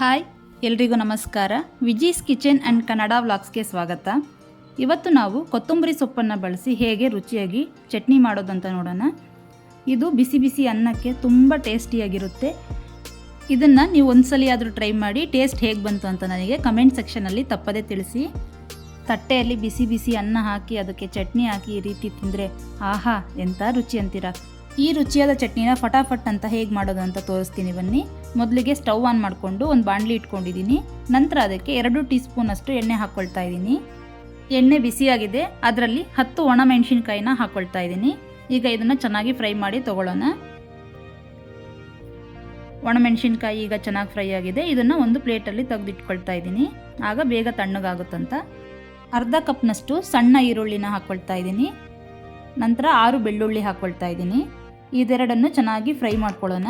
Hi, ಎಲ್ರಿಗೂ ನಮಸ್ಕಾರ. Viji's kitchen and Kannada ವ್ಲಾಗ್ಸ್ಗೆ ಸ್ವಾಗತ. ಇವತ್ತು ನಾವು ಕೊತ್ತಂಬರಿ ಸೊಪ್ಪನ್ನು ಬಳಸಿ ಹೇಗೆ ರುಚಿಯಾಗಿ ಚಟ್ನಿ ಮಾಡೋದಂತ ನೋಡೋಣ. ಇದು ಬಿಸಿ ಬಿಸಿ ಅನ್ನಕ್ಕೆ ತುಂಬ ಟೇಸ್ಟಿಯಾಗಿರುತ್ತೆ. ಇದನ್ನು ನೀವು ಒಂದ್ಸಲಿ ಆದರೂ ಟ್ರೈ ಮಾಡಿ, ಟೇಸ್ಟ್ ಹೇಗೆ ಬಂತು ಅಂತ ನನಗೆ ಕಮೆಂಟ್ ಸೆಕ್ಷನಲ್ಲಿ ತಪ್ಪದೇ ತಿಳಿಸಿ. ತಟ್ಟೆಯಲ್ಲಿ ಬಿಸಿ ಬಿಸಿ ಅನ್ನ ಹಾಕಿ, ಅದಕ್ಕೆ ಚಟ್ನಿ ಹಾಕಿ ಈ ರೀತಿ ತಿಂದರೆ ಆಹಾ ಎಂಥ ರುಚಿ ಅಂತೀರಾ? ಈ ರುಚಿಯಾದ ಚಟ್ನಿನ ಫಟಾಫಟ್ ಅಂತ ಹೇಗೆ ಮಾಡೋದು ಅಂತ ತೋರಿಸ್ತೀನಿ ಬನ್ನಿ. ಮೊದಲಿಗೆ ಸ್ಟವ್ ಆನ್ ಮಾಡಿಕೊಂಡು ಒಂದು ಬಾಣಲಿ ಇಟ್ಕೊಂಡಿದ್ದೀನಿ. ನಂತರ ಅದಕ್ಕೆ ಎರಡು ಟೀ ಸ್ಪೂನಷ್ಟು ಎಣ್ಣೆ ಹಾಕ್ಕೊಳ್ತಾ ಇದ್ದೀನಿ. ಎಣ್ಣೆ ಬಿಸಿಯಾಗಿದೆ ಅದರಲ್ಲಿ ಹತ್ತು ಒಣ ಮೆಣಸಿನ್ಕಾಯಿನ ಹಾಕ್ಕೊಳ್ತಾ ಇದ್ದೀನಿ. ಈಗ ಇದನ್ನು ಚೆನ್ನಾಗಿ ಫ್ರೈ ಮಾಡಿ ತಗೊಳ್ಳೋಣ. ಒಣಮೆಣಸಿನ್ಕಾಯಿ ಈಗ ಚೆನ್ನಾಗಿ ಫ್ರೈ ಆಗಿದೆ. ಇದನ್ನು ಒಂದು ಪ್ಲೇಟಲ್ಲಿ ತೆಗೆದಿಟ್ಕೊಳ್ತಾ ಇದ್ದೀನಿ. ಆಗ ಬೇಗ ತಣ್ಣಗಾಗುತ್ತಂತ. ಅರ್ಧ ಕಪ್ನಷ್ಟು ಸಣ್ಣ ಈರುಳ್ಳಿನ ಹಾಕ್ಕೊಳ್ತಾ ಇದ್ದೀನಿ. ನಂತರ ಆರು ಬೆಳ್ಳುಳ್ಳಿ ಹಾಕ್ಕೊಳ್ತಾ ಇದ್ದೀನಿ. ಇದೆರಡನ್ನು ಚೆನ್ನಾಗಿ ಫ್ರೈ ಮಾಡ್ಕೊಳ್ಳೋಣ.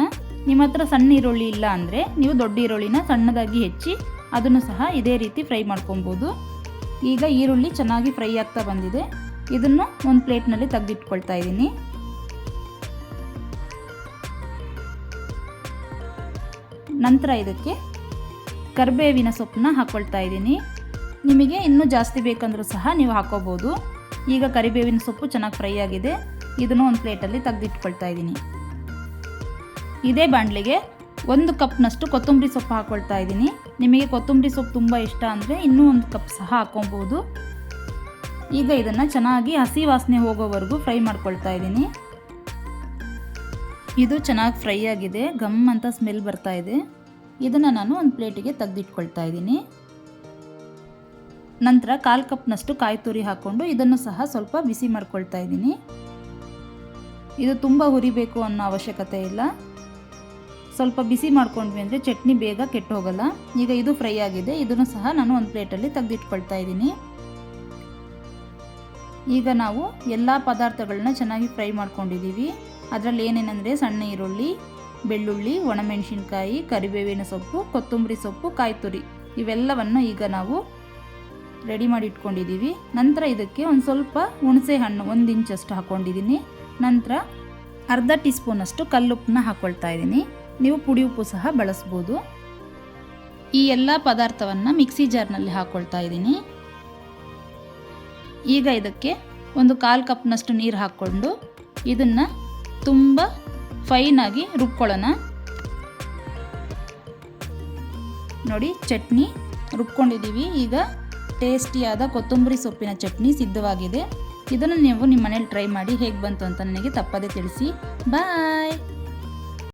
ನಿಮ್ಮ ಹತ್ರ ಸಣ್ಣ ಈರುಳ್ಳಿ ಇಲ್ಲ ಅಂದರೆ ನೀವು ದೊಡ್ಡ ಈರುಳ್ಳಿನ ಸಣ್ಣದಾಗಿ ಹೆಚ್ಚಿ ಅದನ್ನು ಸಹ ಇದೇ ರೀತಿ ಫ್ರೈ ಮಾಡ್ಕೊಬೋದು ಈಗ ಈರುಳ್ಳಿ ಚೆನ್ನಾಗಿ ಫ್ರೈ ಆಗ್ತಾ ಬಂದಿದೆ. ಇದನ್ನು ಒಂದು ಪ್ಲೇಟ್ನಲ್ಲಿ ತೆಗೆದಿಟ್ಕೊಳ್ತಾ ಇದ್ದೀನಿ. ನಂತರ ಇದಕ್ಕೆ ಕರಿಬೇವಿನ ಸೊಪ್ಪನ್ನ ಹಾಕ್ಕೊಳ್ತಾ ಇದ್ದೀನಿ. ನಿಮಗೆ ಇನ್ನೂ ಜಾಸ್ತಿ ಬೇಕಂದ್ರೂ ಸಹ ನೀವು ಹಾಕೋಬೋದು. ಈಗ ಕರಿಬೇವಿನ ಸೊಪ್ಪು ಚೆನ್ನಾಗಿ ಫ್ರೈ ಆಗಿದೆ. ಇದನ್ನು ಒಂದು ಪ್ಲೇಟಲ್ಲಿ ತೆಗೆದಿಟ್ಕೊಳ್ತಾ ಇದ್ದೀನಿ. ಇದೇ ಬಾಣಲಿಗೆ ಒಂದು ಕಪ್ನಷ್ಟು ಕೊತ್ತಂಬರಿ ಸೊಪ್ಪು ಹಾಕ್ಕೊಳ್ತಾ ಇದ್ದೀನಿ. ನಿಮಗೆ ಕೊತ್ತಂಬರಿ ಸೊಪ್ಪು ತುಂಬ ಇಷ್ಟ ಅಂದರೆ ಇನ್ನೂ ಒಂದು ಕಪ್ ಸಹ ಹಾಕ್ಕೊಬೋದು ಈಗ ಇದನ್ನು ಚೆನ್ನಾಗಿ ಹಸಿ ವಾಸನೆ ಹೋಗೋವರೆಗೂ ಫ್ರೈ ಮಾಡ್ಕೊಳ್ತಾ ಇದ್ದೀನಿ. ಇದು ಚೆನ್ನಾಗಿ ಫ್ರೈ ಆಗಿದೆ. ಗಮ್ ಅಂತ ಸ್ಮೆಲ್ ಬರ್ತಾ ಇದೆ. ಇದನ್ನು ನಾನು ಒಂದು ಪ್ಲೇಟಿಗೆ ತೆಗೆದಿಟ್ಕೊಳ್ತಾ ಇದ್ದೀನಿ. ನಂತರ ಕಾಲು ಕಪ್ನಷ್ಟು ಕಾಯಿ ತುರಿ ಹಾಕ್ಕೊಂಡು ಇದನ್ನು ಸಹ ಸ್ವಲ್ಪ ಬಿಸಿ ಮಾಡ್ಕೊಳ್ತಾ ಇದ್ದೀನಿ. ಇದು ತುಂಬ ಹುರಿಬೇಕು ಅನ್ನೋ ಅವಶ್ಯಕತೆ ಇಲ್ಲ. ಸ್ವಲ್ಪ ಬಿಸಿ ಮಾಡ್ಕೊಂಡ್ವಿ ಅಂದರೆ ಚಟ್ನಿ ಬೇಗ ಕೆಟ್ಟು ಹೋಗಲ್ಲ. ಈಗ ಇದು ಫ್ರೈ ಆಗಿದೆ. ಇದನ್ನು ಸಹ ನಾನು ಒಂದು ಪ್ಲೇಟಲ್ಲಿ ತೆಗೆದಿಟ್ಕೊಳ್ತಾ ಇದ್ದೀನಿ. ಈಗ ನಾವು ಎಲ್ಲ ಪದಾರ್ಥಗಳನ್ನ ಚೆನ್ನಾಗಿ ಫ್ರೈ ಮಾಡ್ಕೊಂಡಿದ್ದೀವಿ. ಅದರಲ್ಲಿ ಏನೇನೆಂದರೆ ಸಣ್ಣ ಈರುಳ್ಳಿ, ಬೆಳ್ಳುಳ್ಳಿ, ಒಣಮೆಣಸಿನ್ಕಾಯಿ, ಕರಿಬೇವಿನ ಸೊಪ್ಪು, ಕೊತ್ತಂಬರಿ ಸೊಪ್ಪು, ಕಾಯಿ ತುರಿ. ಇವೆಲ್ಲವನ್ನು ಈಗ ನಾವು ರೆಡಿ ಮಾಡಿ ಇಟ್ಕೊಂಡಿದ್ದೀವಿ. ನಂತರ ಇದಕ್ಕೆ ಒಂದು ಸ್ವಲ್ಪ ಹುಣಸೆ ಹಣ್ಣು ಒಂದು ಇಂಚಷ್ಟು ಹಾಕ್ಕೊಂಡಿದ್ದೀನಿ ನಂತರ ಅರ್ಧ ಟೀ ಸ್ಪೂನಷ್ಟು ಕಲ್ಲುಪ್ಪನ್ನ ಹಾಕ್ಕೊಳ್ತಾ ಇದ್ದೀನಿ. ನೀವು ಪುಡಿ ಉಪ್ಪು ಸಹ ಬಳಸ್ಬೋದು. ಈ ಎಲ್ಲ ಪದಾರ್ಥವನ್ನು ಮಿಕ್ಸಿ ಜಾರ್ನಲ್ಲಿ ಹಾಕ್ಕೊಳ್ತಾ ಇದ್ದೀನಿ. ಈಗ ಇದಕ್ಕೆ ಒಂದು ಕಾಲು ಕಪ್ನಷ್ಟು ನೀರು ಹಾಕ್ಕೊಂಡು ಇದನ್ನು ತುಂಬ ಫೈನಾಗಿ ರುಬ್ಕೊಳ್ಳೋಣ. ನೋಡಿ, ಚಟ್ನಿ ರುಬ್ಕೊಂಡಿದ್ದೀವಿ. ಈಗ ಟೇಸ್ಟಿಯಾದ ಕೊತ್ತಂಬರಿ ಸೊಪ್ಪಿನ ಚಟ್ನಿ ಸಿದ್ಧವಾಗಿದೆ. ಇದನ್ನು ನೀವು ನಿಮ್ಮ ಮನೇಲಿ ಟ್ರೈ ಮಾಡಿ ಹೇಗೆ ಬಂತು ಅಂತ ನನಗೆ ತಪ್ಪದೇ ತಿಳಿಸಿ. ಬಾಯ್!